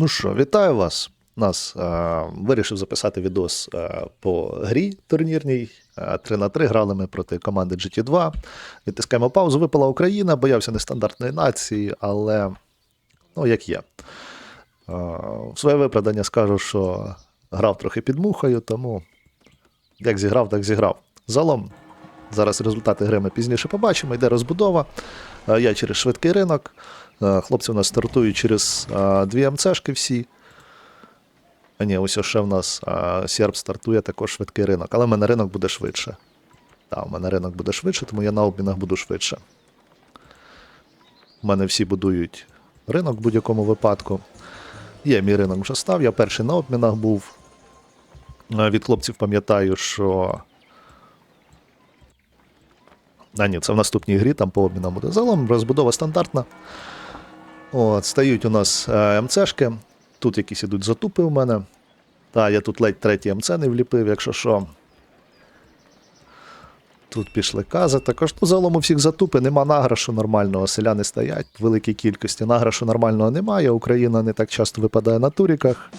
Ну що, вітаю вас. Нас е, вирішив записати відос е, по грі турнірній. Е, 3 на 3 грали ми проти команди GT2. Відтискаємо паузу. Випала Україна, боявся нестандартної нації, але ну, як є. Е, в своє виправдання скажу, що грав трохи під мухою, тому як зіграв, так зіграв. Залом, зараз результати гри ми пізніше побачимо. Йде розбудова. Е, Я через швидкий ринок. Е, Хлопці у нас стартують через дві МЦшки всі. А ні, ось ще в нас серб стартує також швидкий ринок, але в мене ринок буде швидше. Так, у мене ринок буде швидше, тому я на обмінах буду швидше. У мене всі будують ринок в будь-якому випадку. Є, мій ринок вже став, я перший на обмінах був. Е, Від хлопців пам'ятаю, що. А ні, це в наступній грі, там по обмінам буде. Загалом розбудова стандартна. От, стають у нас е, МЦшки. Тут якісь ідуть затупи у мене. Та, я тут ледь третій МЦ не вліпив, якщо що. Тут пішли кази. Також ну, загалом у всіх затупи, нема награшу нормального, селяни стоять в великій кількості. Награшу нормального немає. Україна не так часто випадає на туріках.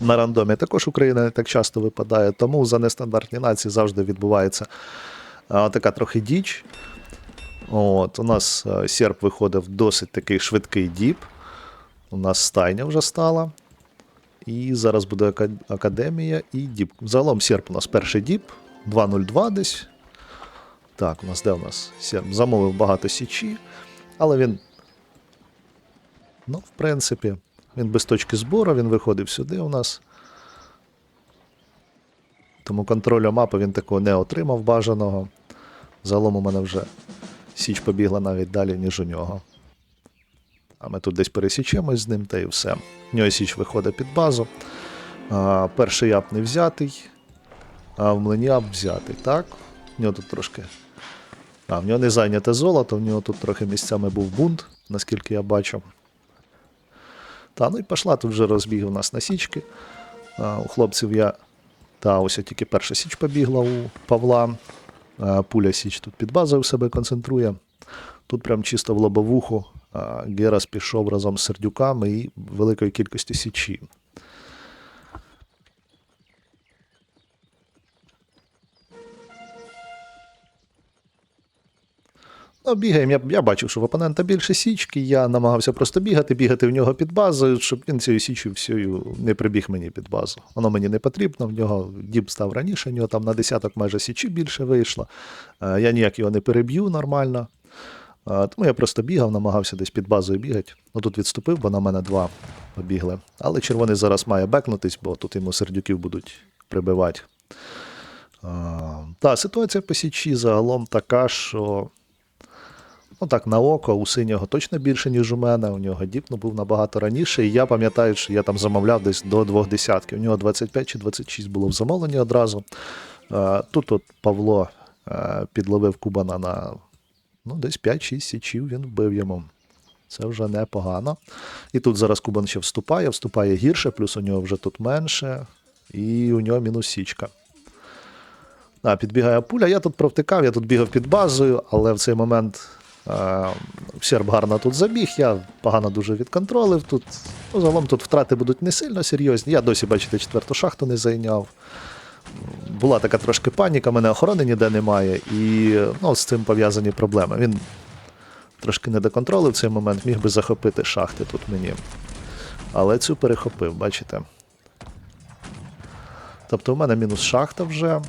На рандомі також Україна не так часто випадає, тому за нестандартні нації завжди відбувається а, така трохи діч. От, у нас е, серб виходив досить такий швидкий діп. У нас стайня вже стала. І зараз буде академія і діп. Загалом серп у нас перший діп, 2.02 десь. Так, у нас де у нас серп? Замовив багато січі, але він. Ну, в принципі, він без точки збору, він виходив сюди у нас. Тому контролю мапи він такого не отримав бажаного. Загалом у мене вже січ побігла навіть далі, ніж у нього. А ми тут десь пересічемось з ним, та і все. В нього січ виходить під базу. А, перший ап не взятий, а в млині ап взятий, так? В нього тут трошки. А, в нього не зайняте золото, в нього тут трохи місцями був бунт, наскільки я бачу. Та, ну і пішла тут вже розбіг у нас на січки. А, у хлопців я. Та, ось я тільки перша січ побігла у Павла. Пуля січ тут під базою себе концентрує. Тут прям чисто в лобовуху Герас пішов разом з сердюками і великою кількості січі. Ну, бігаємо. Я, я бачив, що в опонента більше січки. Я намагався просто бігати, бігати в нього під базою, щоб він цією січю всю не прибіг мені під базу. Воно мені не потрібно. В нього діб став раніше, в нього там на десяток майже січі більше вийшло. Е, Я ніяк його не переб'ю нормально. Тому я просто бігав, намагався десь під базою бігати. Ну тут відступив, бо на мене два побігли. Але червоний зараз має бекнутись, бо тут йому сердюків будуть прибивати. А, Та, ситуація по Січі загалом така, що. Ну так, на око, у синього точно більше, ніж у мене. У нього діпно був набагато раніше. І я пам'ятаю, що я там замовляв десь до двох десятків. У нього 25 чи 26 було в замовленні одразу. Тут от Павло е, підловив Кубана на ну, десь 5-6 січів він вбив йому. Це вже непогано. І тут зараз Кубан ще вступає, вступає гірше, плюс у нього вже тут менше, і у нього мінус січка. А, підбігає пуля. Я тут провтикав, я тут бігав під базою, але в цей момент е, серб гарно тут забіг, я погано дуже відконтролив. Тут, ну, загалом тут втрати будуть не сильно серйозні. Я досі, бачите, четверту шахту не зайняв була така трошки паніка, мене охорони ніде немає, і ну, з цим пов'язані проблеми. Він трошки не доконтролив цей момент, міг би захопити шахти тут мені. Але цю перехопив, бачите. Тобто в мене мінус шахта вже.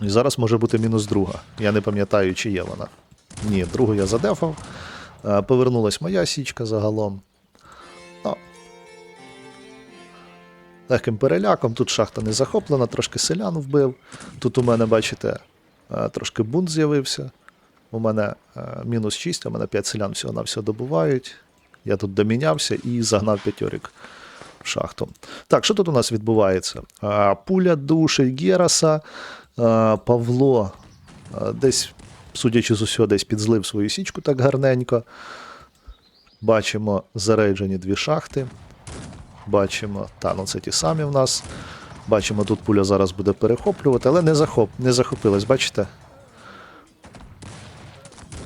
І зараз може бути мінус друга. Я не пам'ятаю, чи є вона. Ні, другу я задефав. Е, Повернулась моя січка загалом. Ну, легким переляком. Тут шахта не захоплена, трошки селян вбив. Тут у мене, бачите, е, трошки бунт з'явився. У мене е, мінус 6, у мене 5 селян всього на все добувають. Я тут домінявся і загнав п'ятьорік в шахту. Так, що тут у нас відбувається? Пуля душить Гераса. Павло десь, судячи з усього, десь підзлив свою січку так гарненько. Бачимо зарейджені дві шахти. Бачимо, та, ну це ті самі в нас. Бачимо, тут пуля зараз буде перехоплювати, але не захоп, не захопилась, бачите?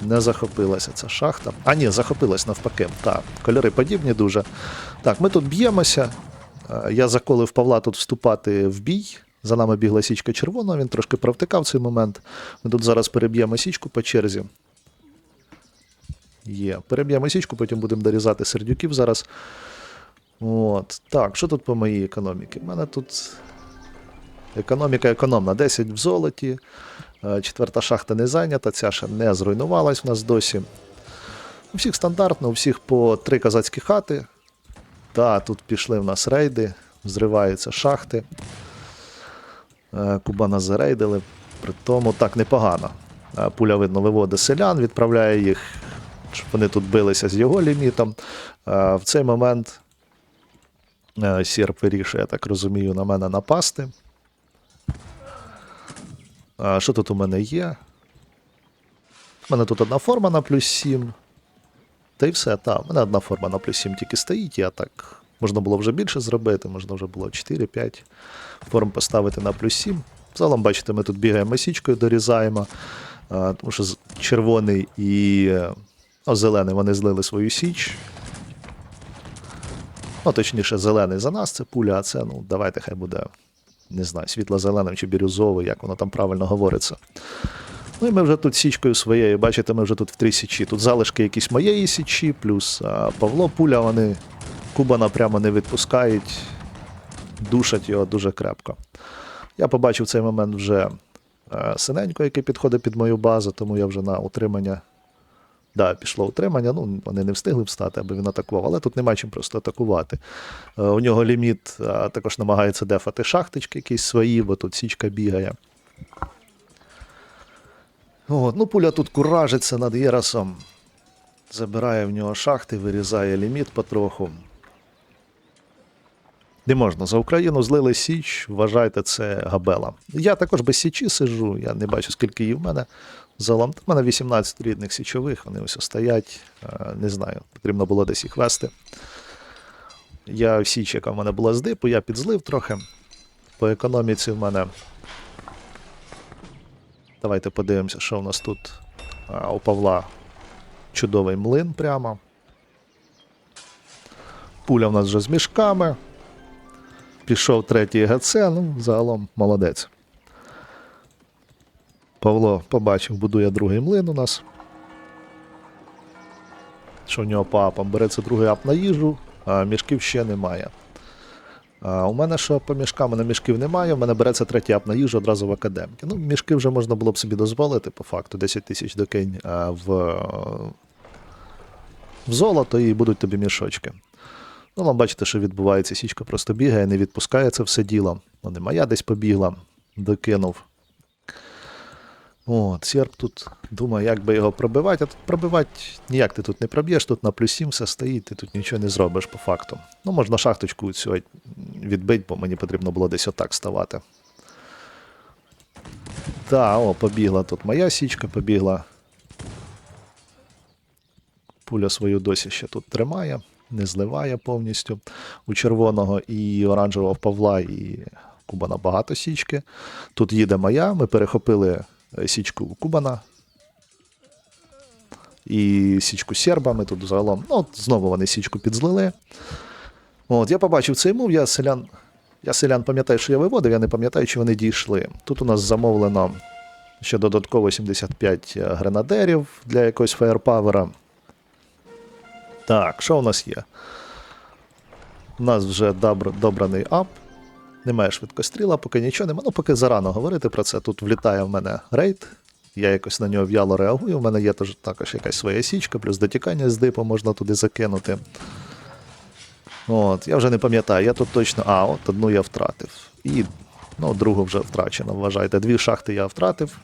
Не захопилася ця шахта. А ні, захопилась навпаки. Так, кольори подібні дуже. Так, ми тут б'ємося. Е, Я заколив Павла тут вступати в бій. За нами бігла січка червона, він трошки провтикав цей момент. Ми тут зараз переб'ємо січку по черзі. Є. Переб'ємо січку, потім будемо дорізати сердюків зараз. От. Так, що тут по моїй економіці? У мене тут економіка економна. 10 в золоті. Е, Четверта шахта не зайнята, ця ще не зруйнувалась в нас досі. У всіх стандартно, у всіх по три козацькі хати. Та, тут пішли в нас рейди, зриваються шахти. Е, Кубана зарейдили. При тому так непогано. Е, Пуля, видно, виводить селян, відправляє їх, щоб вони тут билися з його лімітом. Е, В цей момент Сірп вирішує, я так розумію, на мене напасти. Що тут у мене є? У мене тут одна форма на плюс 7. Та й все, так. У мене одна форма на плюс 7 тільки стоїть, я так. Можна було вже більше зробити, можна вже було 4-5 форм поставити на плюс 7. Загалом, бачите, ми тут бігаємо січкою, дорізаємо, тому що червоний і е, ну, зелений вони злили свою січ. Ну, точніше, зелений за нас це пуля, а це, ну, давайте хай буде не знаю, світло-зеленим чи бірюзовий, як воно там правильно говориться. Ну і ми вже тут січкою своєю, бачите, ми вже тут в три січі. Тут залишки якісь моєї січі, плюс а, Павло Пуля, вони Кубана прямо не відпускають, душать його дуже крепко. Я побачив цей момент вже е, синенько, який підходить під мою базу, тому я вже на утримання. Да, пішло утримання, ну вони не встигли встати, аби він атакував, але тут нема чим просто атакувати. Е, У нього ліміт а, також намагається дефати шахточки якісь свої, бо тут січка бігає. От, ну, пуля тут куражиться над Єрасом. Забирає в нього шахти, вирізає ліміт потроху. Не можна. За Україну злили Січ, вважайте, це габела. Я також без Січі сижу, я не бачу, скільки її в мене. Залом. У мене 18 рідних січових, вони ось стоять. Е, Не знаю, потрібно було десь їх вести. Я в Січ, яка в мене була з дипу, я підзлив трохи. По економіці в мене. Давайте подивимося, що в нас тут. У Павла чудовий млин прямо. Пуля в нас вже з мішками. Пішов третій ГЦ, ну, загалом молодець. Павло побачив, будує другий млин у нас. Що в нього по апам? Береться другий ап на їжу, а мішків ще немає. А у мене що по мішкам? У мене мішків немає, у мене береться третій ап на їжу одразу в академіки. Ну, мішки вже можна було б собі дозволити, по факту, 10 тисяч докинь в, в золото і будуть тобі мішочки. Ну, вам бачите, що відбувається. Січка просто бігає, не відпускає це все діло. Ну, не моя десь побігла, докинув. От, серп тут думає, як би його пробивати, а тут пробивати ніяк ти тут не проб'єш, тут на плюс 7 все стоїть, ти тут нічого не зробиш по факту. Ну, можна шахточку цю відбити, бо мені потрібно було десь отак ставати. Так, о, побігла тут моя січка, побігла. Пуля свою досі ще тут тримає, не зливає повністю. У червоного і оранжевого Павла і Кубана багато січки. Тут їде моя, ми перехопили е, січку Кубана. І січку серба, ми тут загалом. Ну, от знову вони січку підзлили. От, я побачив цей мув, я селян. Я селян пам'ятаю, що я виводив, я не пам'ятаю, чи вони дійшли. Тут у нас замовлено ще додатково 75 гренадерів для якогось фаєрпавера. Так, що у нас є? У нас вже добр, добраний ап. Немає швидкостріла, поки нічого немає. Ну, поки зарано говорити про це. Тут влітає в мене рейд. Я якось на нього в'яло реагую. У мене є також якась своя січка, плюс дотікання з дипу можна туди закинути. От, я вже не пам'ятаю, я тут точно. А, от одну я втратив. І ну, другу вже втрачено, вважайте. Дві шахти я втратив.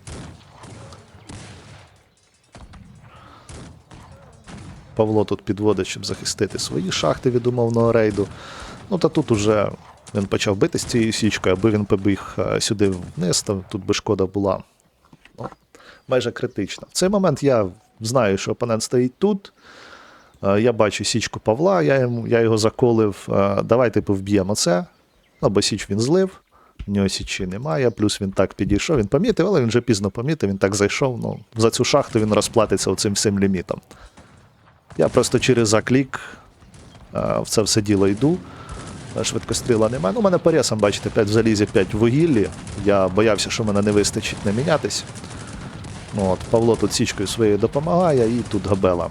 Павло тут підводить, щоб захистити свої шахти від умовного рейду. Ну та тут уже він почав бити з цією січкою, аби він побіг е, сюди вниз, то тут би шкода була. Ну, майже критична. В цей момент я знаю, що опонент стоїть тут. Е, Я бачу січку Павла, я, йому, я його заколив. Е, Давай, типу, це. Ну, бо січ він злив. В нього січі немає, плюс він так підійшов, він помітив, але він вже пізно помітив, він так зайшов. Ну, за цю шахту він розплатиться оцим всім лімітом. Я просто через заклік в це все діло йду. А Швидкостріла немає. Ну, у мене поресом, бачите, 5 в залізі, 5 в вугіллі. Я боявся, що мене не вистачить не мінятись. Ну, от, Павло тут січкою своєю допомагає, і тут габела.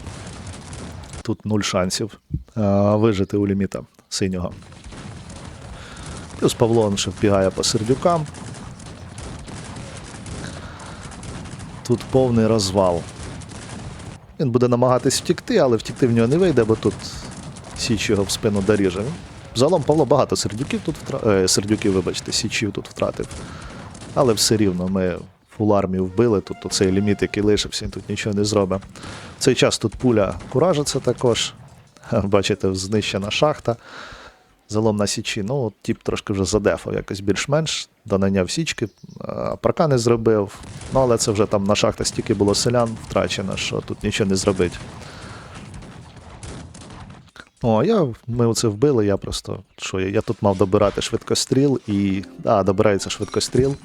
Тут нуль шансів а, вижити у ліміта синього. Плюс Павло ще вбігає по сердюкам. Тут повний розвал. Він буде намагатись втікти, але втікти в нього не вийде, бо тут Січ його в спину доріже. Загалом Павло багато сердюків тут втратив. Е, сердюків, вибачте, січів тут втратив. Але все рівно ми фул армію вбили. Тут оцей ліміт, який лишився, він тут нічого не зробить. В цей час тут пуля куражиться також. Бачите, знищена шахта. Залом на січі. Ну, тіп трошки вже задефав якось більш-менш, донаняв січки, паркани зробив. Ну, але це вже там на шахтах стільки було селян втрачено, що тут нічого не зробить. О, я, ми оце вбили, я просто. Що я, я тут мав добирати швидкостріл і. А, добирається швидкостріл.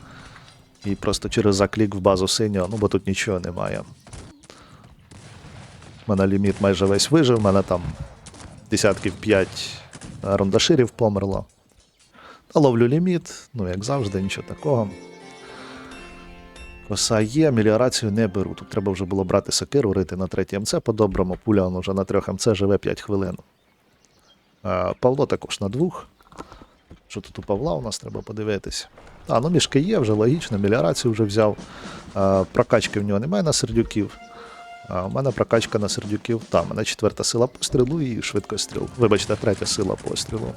І просто через заклік в базу синього, ну бо тут нічого немає. У мене ліміт майже весь вижив, у мене там десятків 5 рундаширів померло. Та ловлю ліміт, ну як завжди, нічого такого. Коса є, меліорацію не беру. Тут треба вже було брати сокиру, рити на третій МЦ по-доброму. Пуля он вже на трьох МЦ живе 5 хвилин. Павло також на двох. Що тут у Павла у нас треба подивитись. А, ну мішки є, вже логічно, меліорацію вже взяв. Прокачки в нього немає на сердюків. А у мене прокачка на сердюків. Там, у мене четверта сила пострілу і швидкостріл. Вибачте, третя сила пострілу.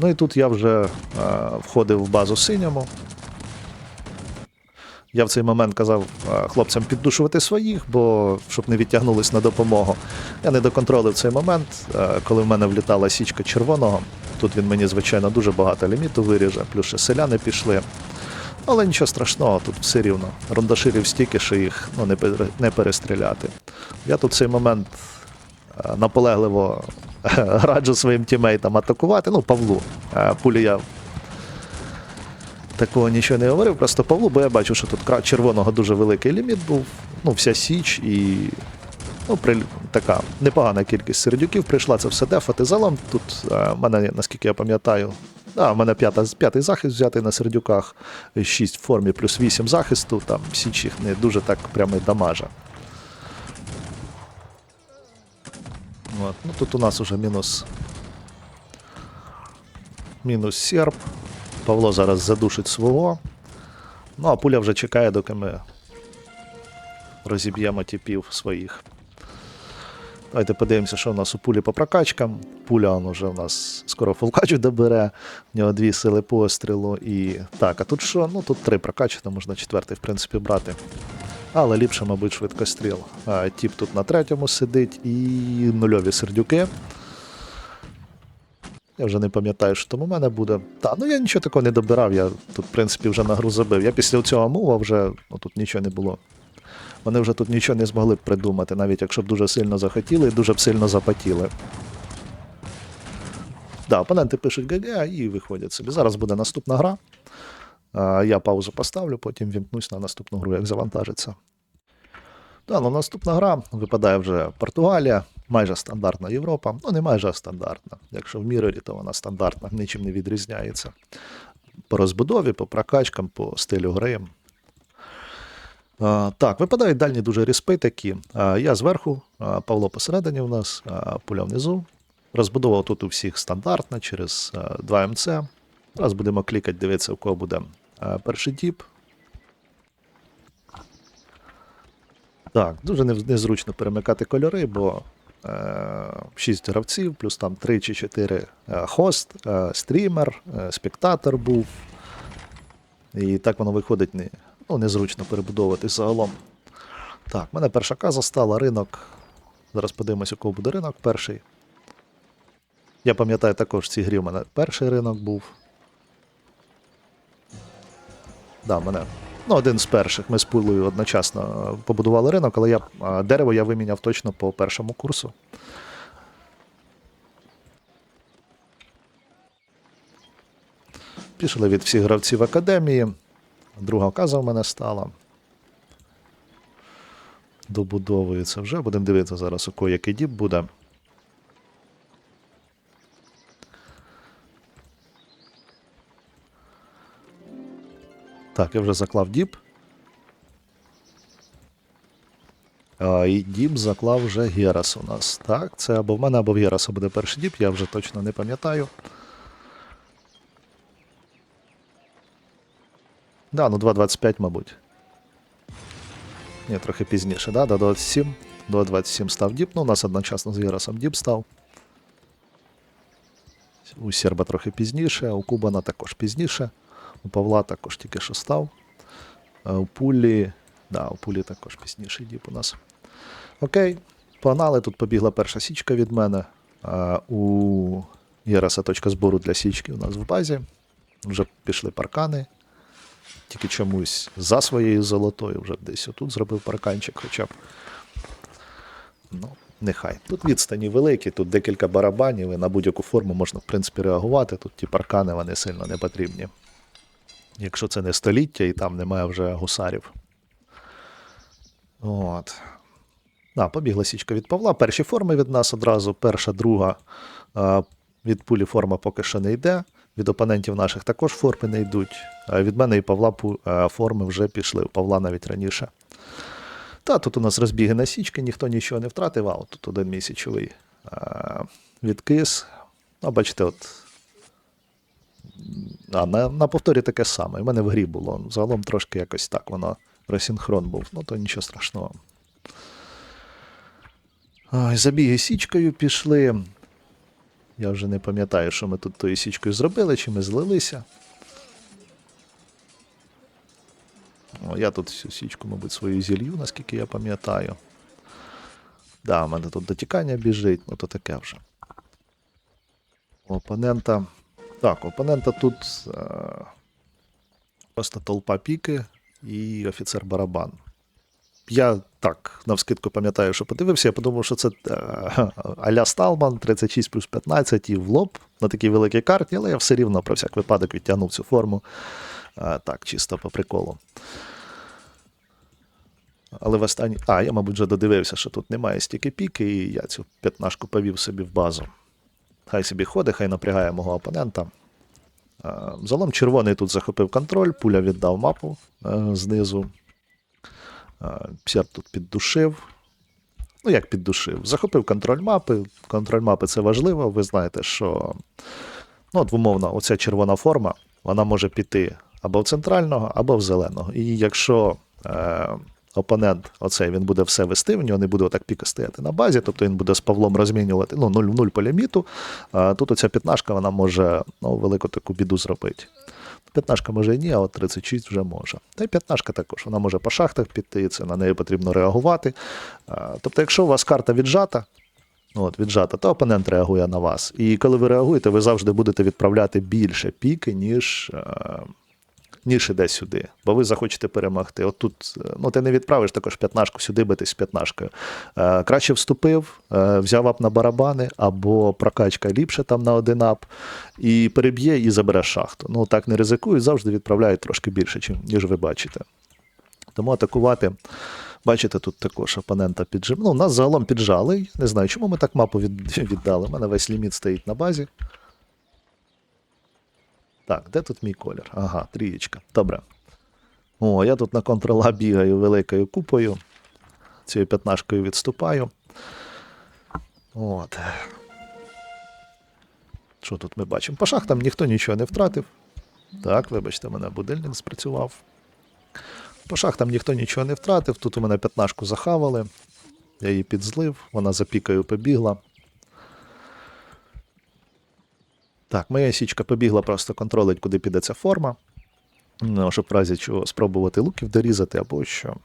Ну і тут я вже а, входив в базу синьому. Я в цей момент казав хлопцям піддушувати своїх, бо щоб не відтягнулись на допомогу. Я не доконтролив цей момент, коли в мене влітала січка червоного. Тут він мені, звичайно, дуже багато ліміту виріже, плюс ще селяни пішли. Але нічого страшного, тут все рівно. Рундаширів стільки, що їх ну, не, пере- не перестріляти. Я тут в цей момент е, наполегливо раджу своїм тімейтам атакувати. Ну, Павлу. Е, Пулі я такого нічого не говорив, просто Павлу, бо я бачу, що тут червоного дуже великий ліміт був. Ну, вся січ і. Ну, при, така непогана кількість сердюків прийшла це все дефати. Залом тут е, мене, наскільки я пам'ятаю, а, в мене п'ята, п'ятий захист взятий на сердюках, 6 в формі плюс 8 захисту, там січ їх не дуже так прямо дамажа. От. Ну, тут у нас уже мінус. Мінус серп. Павло зараз задушить свого. Ну, а пуля вже чекає, доки ми розіб'ємо тіпів своїх. Давайте подивимося, що у нас у пулі по прокачкам. Пуля он уже у нас скоро фулкачу добере. У нього дві сили пострілу. І. Так, а тут що? Ну тут три прокачі, то можна четвертий, в принципі, брати. Але ліпше, мабуть, швидкостріл. А, тіп тут на третьому сидить і нульові сердюки. Я вже не пам'ятаю, що там у мене буде. Та, ну я нічого такого не добирав, я тут, в принципі, вже на гру забив. Я після цього мова вже ну, тут нічого не було. Вони вже тут нічого не змогли б придумати, навіть якщо б дуже сильно захотіли і дуже б сильно запотіли. Да, опоненти пишуть ГГ і виходять собі. Зараз буде наступна гра. Я паузу поставлю, потім вімкнусь на наступну гру, як завантажиться. Да, ну наступна гра випадає вже Португалія, майже стандартна Європа. Ну, не майже стандартна. Якщо в Мірорі, то вона стандартна, нічим не відрізняється. По розбудові, по прокачкам, по стилю гри. Так, випадають дальні дуже ріспи такі. Я зверху, Павло посередині у нас, пуля внизу. Розбудова тут у всіх стандартна через 2 МЦ. Зараз будемо клікати, дивитися, у кого буде перший діп. Так, дуже незручно перемикати кольори, бо е, 6 гравців, плюс там 3 чи 4 е, хост, е, стрімер, е, спектатор був. І так воно виходить не, ну, незручно перебудовувати загалом. Так, в мене перша каза стала ринок. Зараз подивимось, у кого буде ринок перший. Я пам'ятаю також в цій грі в мене перший ринок був. Да, мене. Ну, один з перших. Ми з пулею одночасно побудували ринок, але я дерево я виміняв точно по першому курсу. Пішли від всіх гравців академії. Друга каза в мене стала. Добудовується вже. Будемо дивитися зараз, у кого який діп буде. Так, я вже заклав діп. А, і діп заклав вже Герас у нас. Так, це або в мене, або в Гераса буде перший діп, я вже точно не пам'ятаю. Да, ну 2.25, мабуть. Ні, трохи пізніше, да? До 27. До 27 став діп. Ну, у нас одночасно з Герасом діп став. У Серба трохи пізніше, у Кубана також пізніше. У Павла також тільки що став. У Пулі. Да, у Пулі також пізніший діп у нас. Окей, погнали. Тут побігла перша січка від мене. А, у Єраса точка збору для січки у нас в базі. Вже пішли паркани. Тільки чомусь за своєю золотою вже десь отут зробив парканчик хоча б. Ну, нехай. Тут відстані великі, тут декілька барабанів, і на будь-яку форму можна, в принципі, реагувати. Тут ті паркани вони сильно не потрібні. Якщо це не століття і там немає вже гусарів. От. Да, побігла січка від Павла. Перші форми від нас одразу. Перша, друга. Від пулі форма поки що не йде. Від опонентів наших також форми не йдуть. А від мене і Павла форми вже пішли. У Павла навіть раніше. Та тут у нас розбіги на січки, ніхто нічого не втратив, а от тут один місячовий а, відкис. Ну, бачите, от. А, на, на повторі таке саме. У мене в грі було. Загалом трошки якось так воно розсинхрон був, ну то нічого страшного. Забіги січкою пішли. Я вже не пам'ятаю, що ми тут тою січкою зробили, чи ми злилися. О, я тут всю січку, мабуть, свою зілью, наскільки я пам'ятаю. Да, у мене тут дотікання біжить, ну то таке вже. У Опонента. Так, опонента тут е... просто толпа піки і офіцер барабан. Я так навскидку пам'ятаю, що подивився, я подумав, що це е, Аля Сталман 36 плюс 15 і в лоб на такій великій карті, але я все рівно про всяк випадок відтягнув цю форму. Е, так, чисто по приколу. Але в останній. А, я, мабуть, вже додивився, що тут немає стільки піки, і я цю п'ятнашку повів собі в базу. Хай собі ходить, хай напрягає мого опонента. Е, Залом червоний тут захопив контроль, пуля віддав мапу знизу. Е, тут піддушив. Ну, як піддушив? Захопив контроль мапи. Контроль мапи це важливо. Ви знаєте, що ну, от, умовно, оця червона форма, вона може піти або в центрального, або в зеленого. І якщо е, опонент, оцей, він буде все вести, в нього не буде отак піка стояти на базі, тобто він буде з Павлом розмінювати ну, 0 в 0 по ліміту, а тут оця п'ятнашка вона може ну, велику таку біду зробити. П'ятнашка може і ні, а от 36 вже може. Та й п'ятнашка також. Вона може по шахтах піти, це на неї потрібно реагувати. Тобто, якщо у вас карта віджата, от, віджата, то опонент реагує на вас. І коли ви реагуєте, ви завжди будете відправляти більше піки, ніж. Ніж іде сюди, бо ви захочете перемогти. От тут е, ну, ти не відправиш також п'ятнашку сюди битись з п'ятнашкою. Е, краще вступив, е, взяв ап на барабани, або прокачка ліпше там на один ап, і переб'є і забере шахту. Ну так не ризикують, завжди відправляють трошки більше, ніж ви бачите. Тому атакувати. Бачите, тут також опонента піджим. Ну, нас загалом піджали. Не знаю, чому ми так мапу від... віддали. У мене весь ліміт стоїть на базі. Так, де тут мій колір? Ага, трієчка. Добре. О, я тут на контрола бігаю великою купою. Цією п'ятнашкою відступаю. От. Що тут ми бачимо? По шахтам ніхто нічого не втратив. Так, вибачте, мене будильник спрацював. По шахтам ніхто нічого не втратив. Тут у мене п'ятнашку захавали. Я її підзлив, вона за пікою побігла. Так, моя січка побігла просто контролить, куди піде ця форма. Ну, щоб в разі чого спробувати луків дорізати або що.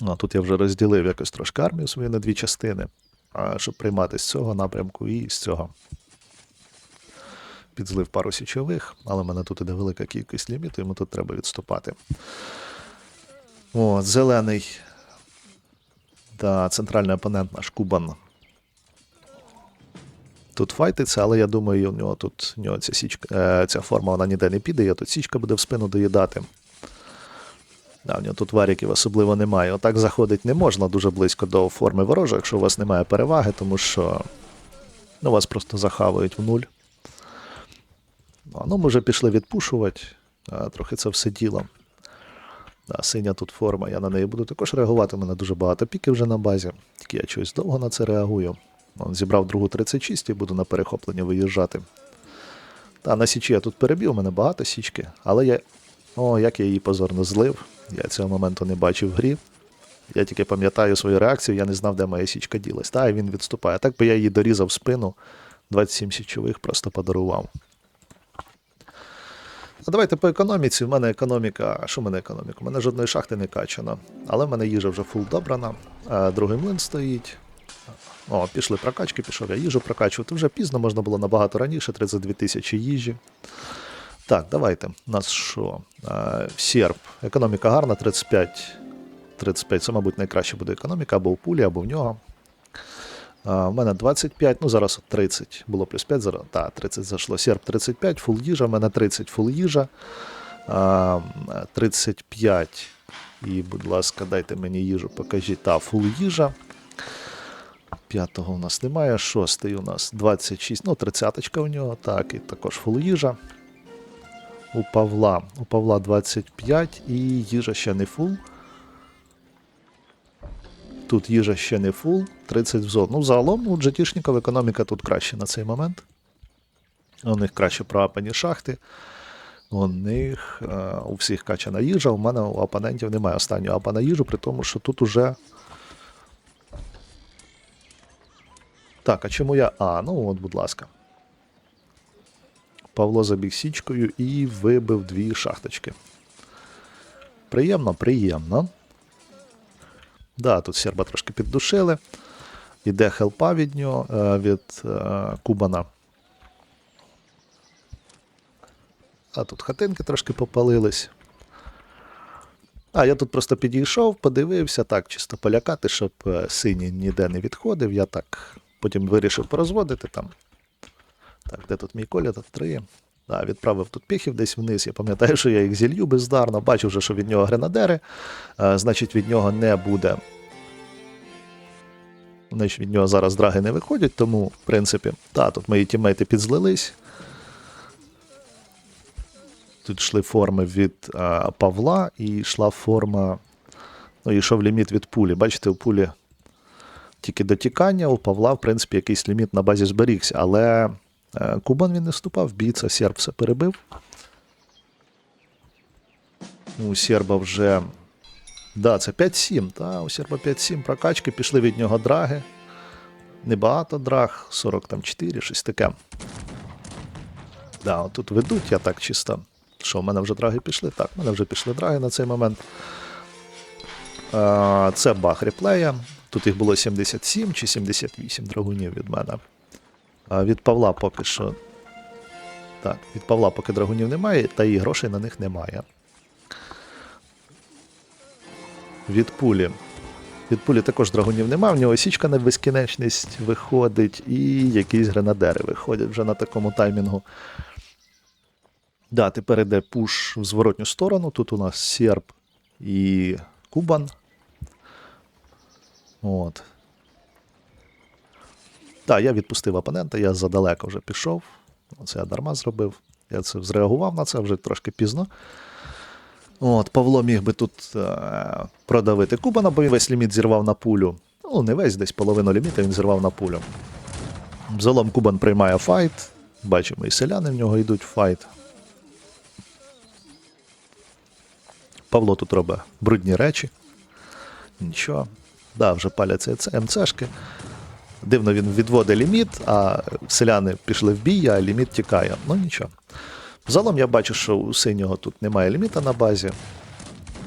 Ну, тут я вже розділив якось трошки армію свою на дві частини, щоб приймати з цього напрямку і з цього. Підзлив пару січових, але в мене тут іде велика кількість ліміту, йому тут треба відступати. От, зелений. Да, центральний опонент наш Кубан тут файтиться, але я думаю, у нього тут у нього ця, січка, е, ця форма вона ніде не піде, і тут січка буде в спину доїдати. Да, в нього тут варіків особливо немає. Отак заходить не можна дуже близько до форми ворожа, якщо у вас немає переваги, тому що ну, вас просто захавають в нуль. Ну, ми вже пішли відпушувати, трохи це все діло. Да, синя тут форма, я на неї буду також реагувати. У мене дуже багато піків вже на базі, тільки я чогось довго на це реагую. Зібрав другу 36 і буду на перехоплення виїжджати. Та на січі я тут перебив, у мене багато січки, але я. О, як я її позорно злив. Я цього моменту не бачив в грі. Я тільки пам'ятаю свою реакцію, я не знав, де моя січка ділась. Та, і він відступає. Так би я її дорізав спину, 27 січових просто подарував. А давайте по економіці. У мене економіка. а Що в мене економіка? У мене жодної шахти не качано. Але в мене їжа вже фул добрана. Другий млин стоїть. О, пішли прокачки, пішов я їжу прокачувати. Вже пізно можна було набагато раніше, 32 тисячі їжі. Так, давайте. У нас що? А, серп. Економіка гарна, 35. 35. Це, мабуть, найкраще буде економіка або в пулі, або в нього. А, в мене 25, ну зараз 30. Було плюс 5, зараз. Так, 30 зайшло. Серп 35, фул їжа, в мене 30 фул їжа. А, 35. І, будь ласка, дайте мені їжу, покажіть. Та, фул їжа. П'ятого у нас немає. Шостий у нас 26, ну, тридцяточка у нього, так, і також фул їжа. У Павла. У Павла 25 і їжа ще не фул. Тут їжа ще не фул, 30 в зону. Ну, загалом у джетішників економіка тут краще на цей момент. У них краще проапані шахти. У них е, у всіх качана їжа. У мене у опонентів немає останнього апа на їжу, при тому, що тут уже. Так, а чому я. А, ну от, будь ласка. Павло забіг січкою і вибив дві шахточки. Приємно, приємно. Да, тут серба трошки піддушили. Іде хелпа від нього е, від е, Кубана. А тут хатинки трошки попалились. А, я тут просто підійшов, подивився, так, чисто полякати, щоб е, синій ніде не відходив. Я так потім вирішив порозводити там. Так, де тут мій коля? Тут три. Да, відправив тут піхів десь вниз. Я пам'ятаю, що я їх зілью бездарно. Бачу вже, що від нього гренадери. Е, значить, від нього не буде. Значить, від нього зараз драги не виходять, тому, в принципі, та, тут мої тімейти підзлились. Тут йшли форми від а, Павла і йшла форма. Ну, йшов ліміт від пулі. Бачите, у пулі тільки дотікання, у Павла, в принципі, якийсь ліміт на базі зберігся, але е, Кубан він не вступав, бій, це серб все перебив. У серба вже. Да, це 5-7. Та, у серба 5-7 прокачки, пішли від нього драги. Небагато драг, 44, щось таке. Да, тут ведуть, я так чисто. Що, в мене вже драги пішли? Так, в мене вже пішли драги на цей момент. Це баг реплея. Тут їх було 77 чи 78 драгунів від мене. А від Павла поки що. Так, від Павла поки драгунів немає, та і грошей на них немає. Від пулі. Від пулі також драгунів немає, в нього січка на безкінечність виходить, і якісь гренадери виходять вже на такому таймінгу. Да, тепер йде пуш в зворотню сторону. Тут у нас серб і Кубан. От. Так, я відпустив опонента, я задалеко вже пішов. Це я дарма зробив. Я це зреагував на це вже трошки пізно. От, Павло міг би тут е, продавити Кубана, бо він весь ліміт зірвав на пулю. Ну, не весь, десь половину ліміта він зірвав на пулю. Взалом Кубан приймає файт. Бачимо, і селяни в нього йдуть в файт. Павло тут робить брудні речі. Нічого. Да, вже паляться МЦшки. Дивно, він відводить ліміт, а селяни пішли в бій, а ліміт тікає. Ну нічого. Взагалом я бачу, що у синього тут немає ліміта на базі.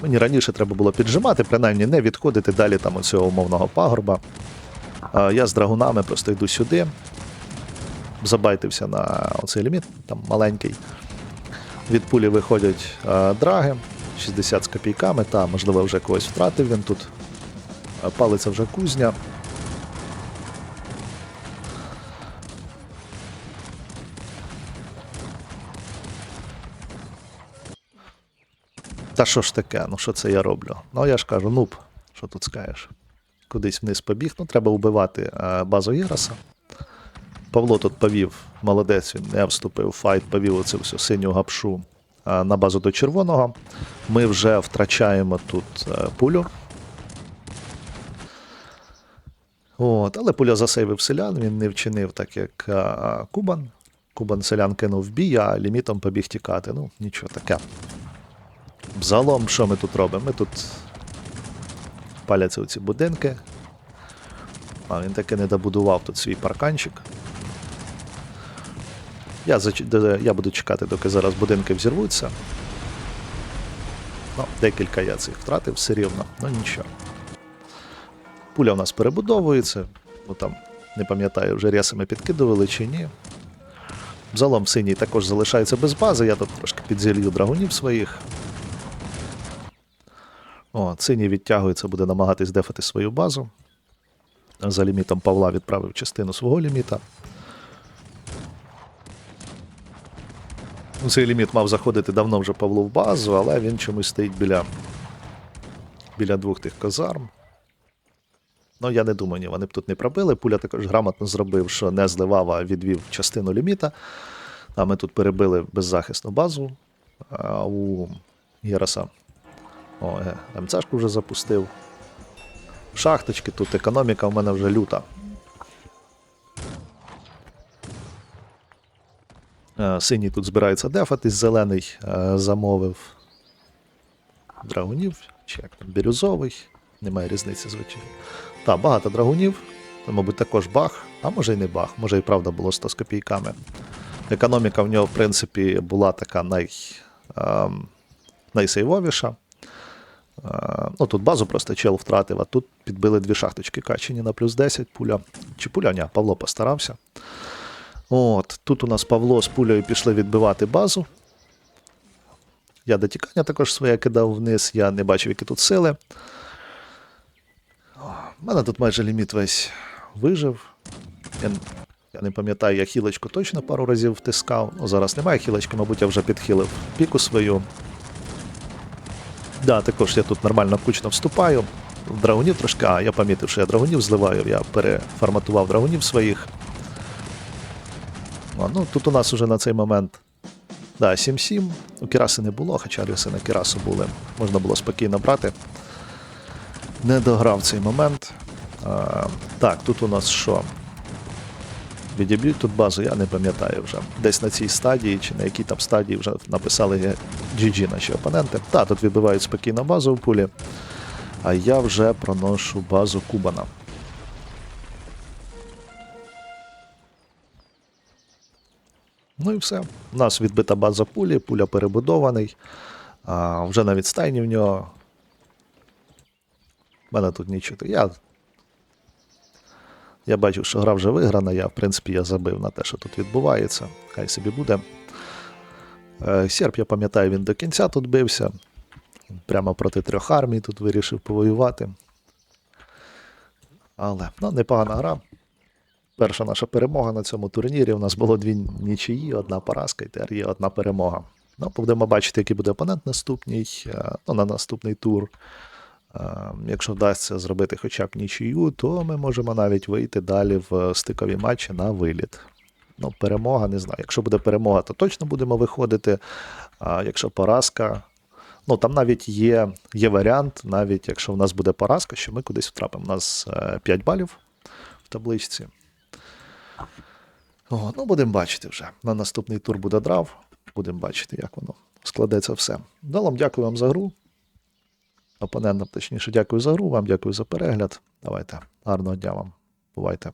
Мені раніше треба було піджимати, принаймні не відходити далі там оцього умовного пагорба. Я з драгунами просто йду сюди. Забайтився на оцей ліміт, там маленький. Від пулі виходять драги, 60 з копійками, та, можливо, вже когось втратив він тут. Е, палиться вже кузня. Та що ж таке? Ну що це я роблю? Ну я ж кажу, нуб, що тут скажеш? Кудись вниз побіг, ну треба вбивати е, базу Єраса. Павло тут повів, молодець, він не вступив в файт, повів оцю всю синю гапшу е, на базу до червоного. Ми вже втрачаємо тут пулю. От, але пуля засейвив селян, він не вчинив так, як а, Кубан. Кубан селян кинув в бій, а лімітом побіг тікати. Ну, нічого таке. Взалом, що ми тут робимо? Ми тут паляться оці будинки. А він таки не добудував тут свій парканчик. Я, зач... я буду чекати, доки зараз будинки взірвуться. Ну, декілька я цих втратив все рівно, ну нічого. Пуля в нас перебудовується, ну там не пам'ятаю, вже рясами підкидували чи ні. Залом синій також залишається без бази, я тут трошки підзілью драгунів своїх. О, синій відтягується, буде намагатись дефати свою базу. За лімітом Павла відправив частину свого ліміта. Цей ліміт мав заходити давно вже Павлу в базу, але він чомусь стоїть біля, біля двох тих казарм. Ну, я не думаю, вони б тут не пробили. Пуля також грамотно зробив, що не зливав, а відвів частину ліміта. А ми тут перебили беззахисну базу у Єраса. О, е, МЦшку вже запустив. Шахточки, тут економіка в мене вже люта. Е, Синій тут збирається дефатись, зелений е, замовив драгунів, чи як там, бірюзовий, немає різниці, звичайно. Так, багато драгунів, це, мабуть, також баг, а може і не баг, може і правда було 100 з копійками. Економіка в нього, в принципі, була така най, ем, найсейвовіша. Е, ну, тут базу просто чел втратив, а тут підбили дві шахточки качені на плюс 10 пуля. Чи пуля? Ні, Павло постарався. От, тут у нас Павло з пулею пішли відбивати базу. Я дотікання також своє кидав вниз, я не бачив, які тут сили. У мене тут майже ліміт весь вижив. Я, я не пам'ятаю, я хілочку точно пару разів втискав. Ну, зараз немає хілочки, мабуть, я вже підхилив піку свою. Да, також я тут нормально кучно вступаю. Драгунів трошки. А, я помітив, що я драгунів зливаю, я переформатував драгунів своїх. А, ну, тут у нас уже на цей момент. Да, 7-7. У Кіраси не було, хоча риси на Кірасу були. Можна було спокійно брати. Не дограв цей момент. А, так, тут у нас що? Відіб'ють тут базу, я не пам'ятаю вже. Десь на цій стадії, чи на якій там стадії вже написали GG наші опоненти. Так, тут відбивають спокійно базу в пулі. А я вже проношу базу Кубана. Ну і все. У нас відбита база пулі, пуля перебудований. А, вже навіть стайні в нього. У мене тут нічого. Я я бачив, що гра вже виграна, я, в принципі, я забив на те, що тут відбувається. Хай собі буде. Е, Серб, я пам'ятаю, він до кінця тут бився. Прямо проти трьох армій тут вирішив повоювати. Але ну, непогана гра. Перша наша перемога на цьому турнірі. У нас було дві нічиї, одна поразка, і тепер є одна перемога. Ну, будемо бачити, який буде опонент наступний, е, ну, на наступний тур. Е, Якщо вдасться зробити хоча б нічию, то ми можемо навіть вийти далі в стикові матчі на виліт. Ну, перемога, не знаю. Якщо буде перемога, то точно будемо виходити. А якщо поразка, ну там навіть є є варіант, навіть якщо в нас буде поразка, що ми кудись втрапимо. У нас е, 5 балів в табличці. О, ну, будемо бачити вже. На наступний тур буде драв. Будемо бачити, як воно складеться все. Далом, дякую вам за гру. Опонентам, точніше, дякую за гру, вам дякую за перегляд. Давайте. Гарного дня вам. Бувайте.